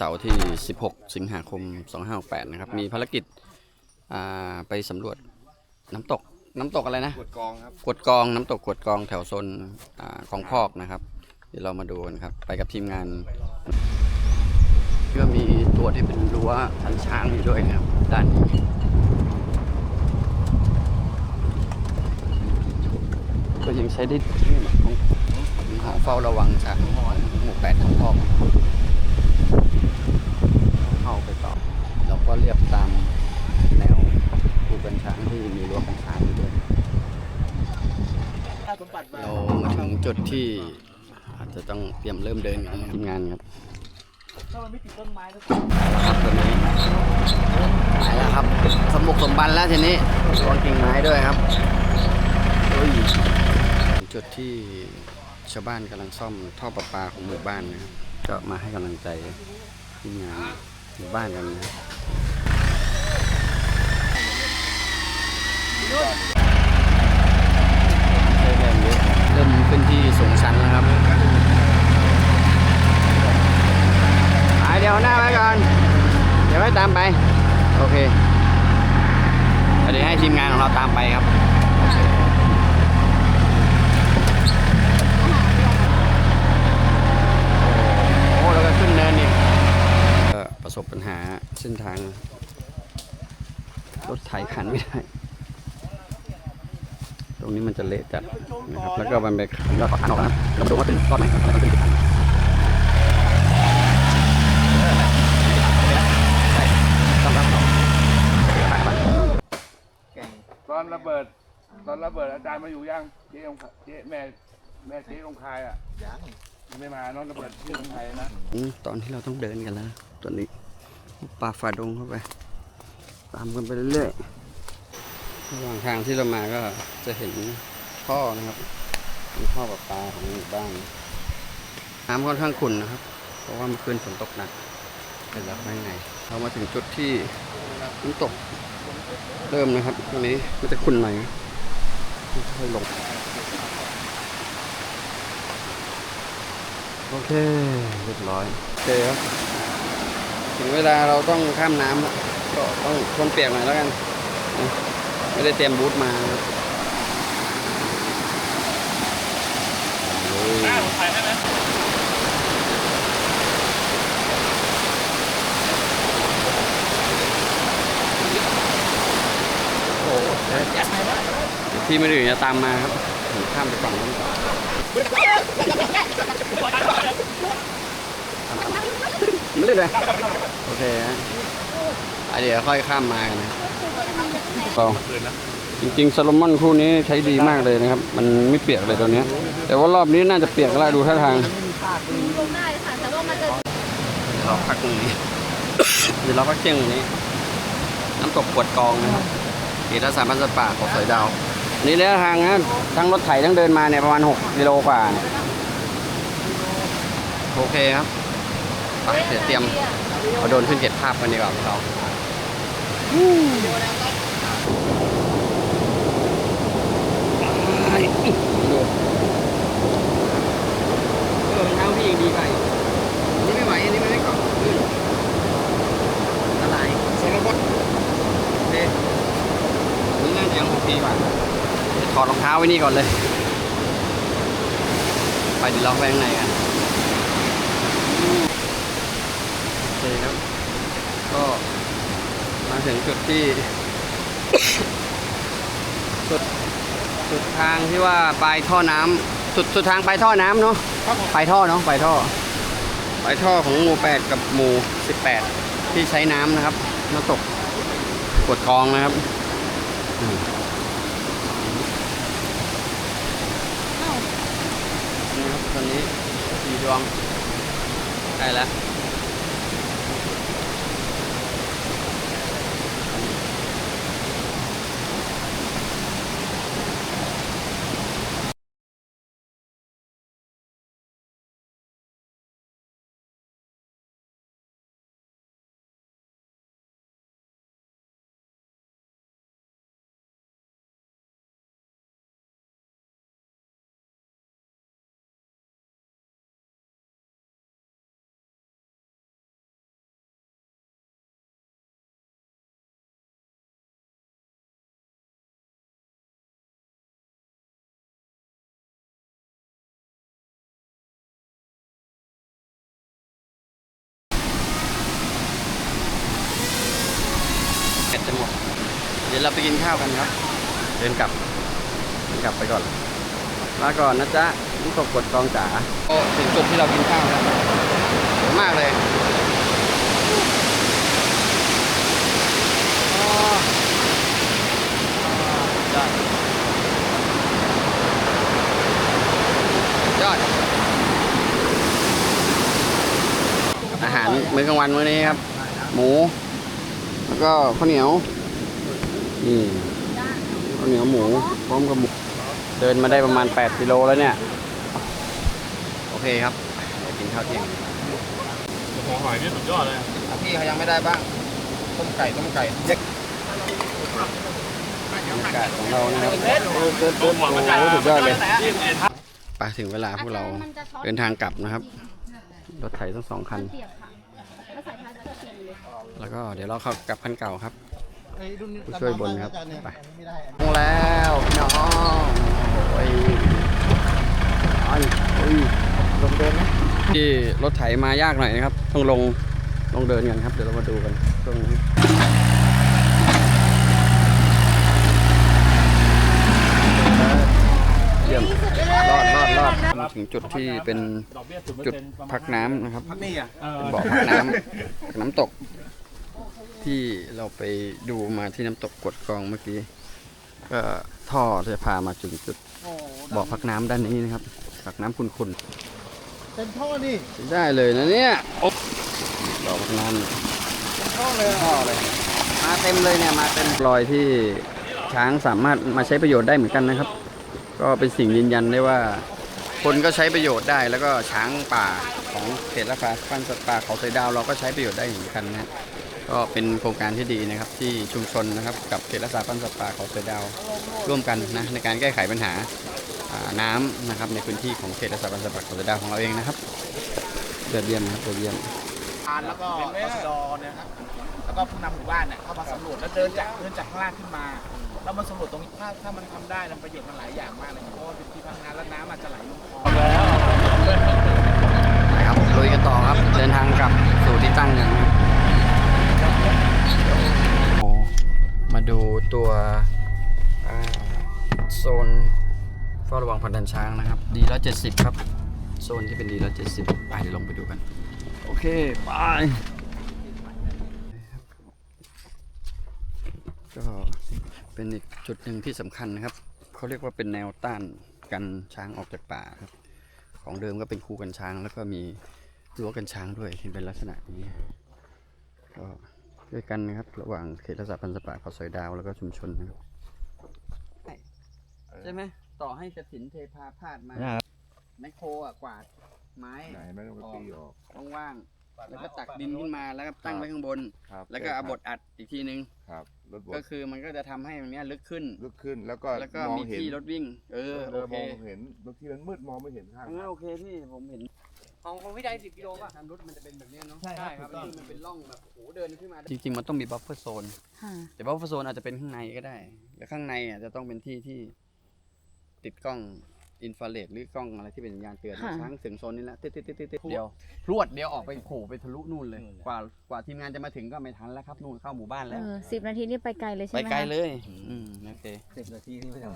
เสาร์ที่ 16 สิงหาคม 2568 นะครับ มีภารกิจอ่าไปสำรวจน้ำตกน้ำตกอะไรนะกดกองครับกวดกองน้ำตกกวดกองแถวโซนอ่าของพอกนะครับ เดี๋ยวเรามาดูกันครับ ไปกับทีมงานก็มีตัวที่เป็นรั้วทันช้างอยู่ด้วยนะครับด้านนี้ก็ยังใช้ได้ดีของของเฝ้าระวังจากหมู่แปดของพอก เข้าไปต่อ เราก็เรียบตามแนวภูกันช้างที่มีรั้วกันช้างอยู่ด้วยเรามาถึงจุดที่อาจจะต้องเตรียมเริ่มเดินกันทีมงานครับถ้ามันไม่ติดต้นไม้แล้วครับตัวนี้ไปแล้วครับ สมบุกสมบันแล้วทีนี้วางกิ่งไม้ด้วยครับโอ้ยจุดที่ชาวบ้านกำลังซ่อมท่อประปาของหมู่บ้านนะครับก็มาให้กำลังใจทีมงาน หมู่บ้านกันนะครับใช้แรงเยอะเริ่มขึ้นที่สูงชันแล้วครับหายเดี๋ยวหน้าไว้ก่อน เดี๋ยวให้ตามไป โอเคเดี๋ยวให้ทีมงานของเราตามไปครับ โอ้แล้วก็ขึ้นเนินอีกก็ ประสบปัญหาเส้นทาง รถไถขันไม่ได้ ตรงนี้มันจะเละจัดนะครับ แล้วก็มันไปขันยอดขันออกนะเราดูว่าเป็นก้อนไหนครับมันเป็นกี่ขันใช่ต้องรอขันมันตอนระเบิด ตอนระเบิดอาจารย์มาอยู่ยังเจ๊องค์เจ๊แม่แม่เจ๊องคายอะยัง ไม่มาเน้องระเบิดที่องคายนะตอนที่เราต้องเดินกันแล้วตัวนี้ป่าฝ่าดงเข้าไป ตามกันไปเรื่อยๆระหว่างทางที่เรามาก็จะเห็นท่อนะครับเป็นท่อประปาของหมู่บ้านน้ำค่อนข้างขุ่นนะครับ เพราะว่าเมื่อคืนฝนตกหนักเป็นแล้วข้างเรามาถึงจุดที่น้ำตกเริ่มนะครับตรงนี้มันจะขุ่นหน่อยค่อยๆลง โอเคเรียบร้อยโอเคครับถึงเวลาเราต้องข้ามน้ำแล้วก็ต้องทนเปียกหน่อยแล้วกันนะไม่ได้เตรียมบูทมาครับโอ้โหเดี๋ยวที่ไม่ดื่นจะตามมาครับผมข้ามไปฝั่งนู้นก่อน ไม่ เล่นเลย โอเคฮะอะเดี๋ยวค่อยข้ามมากันนะต่อจริงๆซาลมอนคู่นี้ใช้ดีมากเลยนะครับ มันไม่เปียกเลยตัวเนี้ย แต่ว่ารอบนี้น่าจะเปียกแล้วดูท่าทางลงได้ค่ะแต่ว่ามันจะเราพักตรงนี้เดี๋ยวเราพักเที่ยงตรงนี้ น้ำตกปวดกองนะครับเขตรักษาพันธุ์สัตว์ป่าเกาะเสยดาว นี่ระยะทางนะทั้งรถไถทั้งเดินมาเนี่ยประมาณ 6 กิโลกว่าเนี่ยโอเคครับ ไปเดี๋ยวเตรียมเอาโดนขึ้นเก็บภาพกันดีกว่าพวกเราเออเท้าพี่ยังดีไปนี่ไม่ไหวอันนี้มันไม่เกาะลื่นอันตรสียงรถโอเคนี่น่าจะยังโอเคกว่าเดี๋ยวถอดรองเท้าไว้นี่ก่อนเลย ไปเดี๋ยวเราไปข้างในกันโอเคครับ ก็มาถึงจุดที่สุดสุดทางที่ว่าปลายท่อน้ำสุดสุดทางปลายท่อน้ำเนาะปลายท่อเนาะปลายท่อปลายท่อของหมู่แปดกับหมู่สิบแปดที่ใช้น้ำนะครับน้ำตกกดกองนะครับอืมนี่ครับตอนนี้สี่ดวงใกล้แล้ว ยวเราไปกินข้าวกันครับ เดินกลับเดินกลับไปก่อนลาก่อนนะจ๊ะนี่กบกดกองจ๋าโอ้ถึงจุดที่เรากินข้าวแล้วสวยมากเลยอ๋อยอดยอด อาหารมื้อกลางวันมื้อนี้ครับ หมู แล้วก็ข้าวเหนียว นี่ข้าวเหนียวหมูพร้อมกับหมูเดินมาได้ประมาณ 8กิโลแล้วเนี่ย โอเคครับเดี๋ยวกินข้าวเที่ยงหัวหอยนี่สุดยอดเลยอะพี่เขายังไม่ได้บ้าง ต้มไก่ต้มไก่เย็กบรรยากาศของเรานะครับโอ้โหโอ้โหสุดยอดเลยไปถึงเวลาพวกเราเดินทางกลับนะครับ รถไถทั้งสองคันเปียกค่ะแล้วสายพานจะเปียกเลยแล้วก็เดี๋ยวเราเข้ากลับคันเก่าครับ ผู้ช่วยบนครับไปลงแล้วพี่น้องโอ้ยอันโอ้ยลงเดินไหมที่รถไถมายากหน่อยนะครับ ต้องลงลงเดินกันครับ เดี๋ยวเรามาดูกันช่วงนี้เยี่ยมรอดรอดรอดมาถึงจุดที่เป็นดอกเบี้ยศูนย์เปอร์จุดเซ็นต์ประมาณพักน้ำนะครับนี่อะเออเป็นบ่อพักน้ำน้ำตก ที่เราไปดูมาที่น้ำตกกดกองเมื่อกี้ ก็ท่อจะพามาถึงจุดบ่อพักน้ำด้านนี้นะครับพักน้ำขุ่นเป็นท่อนี่ๆได้เลยนะเนี่ยโอ๊ะบ่อพักน้ำเนี่ยท่อเลยท่อเลย มาเต็มเลยเนี่ยมาเต็มรอยที่ช้างสามารถมาใช้ประโยชน์ได้เหมือนกันนะครับ ก็เป็นสิ่งยืนยันได้ว่าคนก็ใช้ประโยชน์ได้แล้วก็ช้างป่าของเขตรักษาพันธุ์สัตว์ป่าเขาไซดาวเราก็ใช้ประโยชน์ได้เหมือนกันนะ ก็เป็นโครงการที่ดีนะครับที่ชุมชนนะครับกับเขตรักษาพันธุ์สัตว์ป่าเขาเสือดาวร่วมกันนะในการแก้ไขปัญหาอ่าน้ำนะครับในพื้นที่ของเขตรักษาพันธุ์สัตว์ป่าเขาเสือดาวของเราเองนะครับเดือดเยี่ยมนะครับเดือดเยี่ยมทานแล้วก็ตชดเนี่ยนะครับแล้วก็ผู้นำหมู่บ้านเนี่ยเข้ามาสำรวจแล้วเดินจากเดินจากข้างล่างขึ้นมาแล้วมาสำรวจตรงนี้ถ้าถ้ามันทำได้นะประโยชน์มันหลายอย่างมากเลยครับเพราะว่าเป็นที่พักน้ำแล้วน้ำอาจจะไหลลงคลองนะครับลุยกันต่อครับเดินทางกลับสู่ที่ตั้งกันนะครับ โอ้มาดูตัวอ่าโซนเฝ้าระวังพันธุ์ช้างนะครับดีละ70ครับ โซนที่เป็นดีละ70ไปเดี๋ยวลงไปดูกัน โอเคไปก็เป็นอีกจุดหนึ่งที่สำคัญนะครับ เขาเรียกว่าเป็นแนวต้านกันช้างออกจากป่าครับ ของเดิมก็เป็นคูกันช้างแล้วก็มีรั้วกันช้างด้วยที่เป็นลักษณะนี้ก็ ด้วยกันนะครับ ระหว่างเขตรักษาพันธุ์สัตว์ป่าเขาสอยดาวแล้วก็ชุมชนนะครับใช่ไหมต่อให้กระถินเทพาพาดมาแมคโครอะกวาดไม้ไหนไม่ต้องไปตีออกว่างๆแล้วก็ตักดินขึ้นมาแล้วก็ตั้งไว้ข้างบนครับแล้วก็เอาบดอัดอีกทีนึงครับรถบก็ดคือมันก็จะทำให้มันเนี้ยลึกขึ้นลุกขึ้นแล้วก็แล้วก็มองมีเห็นที่รถวิ่ง เออเอโออเคมองเห็นบางทีมันมืดมองไม่เห็นข้างงั้นโอเคพี่ผมเห็น ของของพี่ได้สิบกิโลป่ะ ทางรถมันจะเป็นแบบเนี้ยเนาะใช่ครับที่มันเป็นร่องแบบโอ้โหเดินขึ้นมาจริง ๆ มันต้องมีบัฟเฟอร์โซน ค่ะ แต่บัฟเฟอร์โซนอาจจะเป็นข้างในก็ได้ แต่ข้างในอะจะต้องเป็นที่ที่ติดกล้องอินฟราเรดหรือกล้องอะไรที่เป็นสัญญาณเตือนค่ะ ช้างถึงโซนนี้แล้วติดติดติดติดเดียวพรวดเดียวออกไปโผล่ไปทะลุนู่นเลยกว่ากว่าทีมงานจะมาถึงก็ไม่ทันแล้วครับนู่นเข้าหมู่บ้านเอแล้ว อสิบนาทีนี่ไปไกลเลยใช่ไปไหมไกลคะเลย อืมโอเค สิบนาทีนี่ไม่ถึง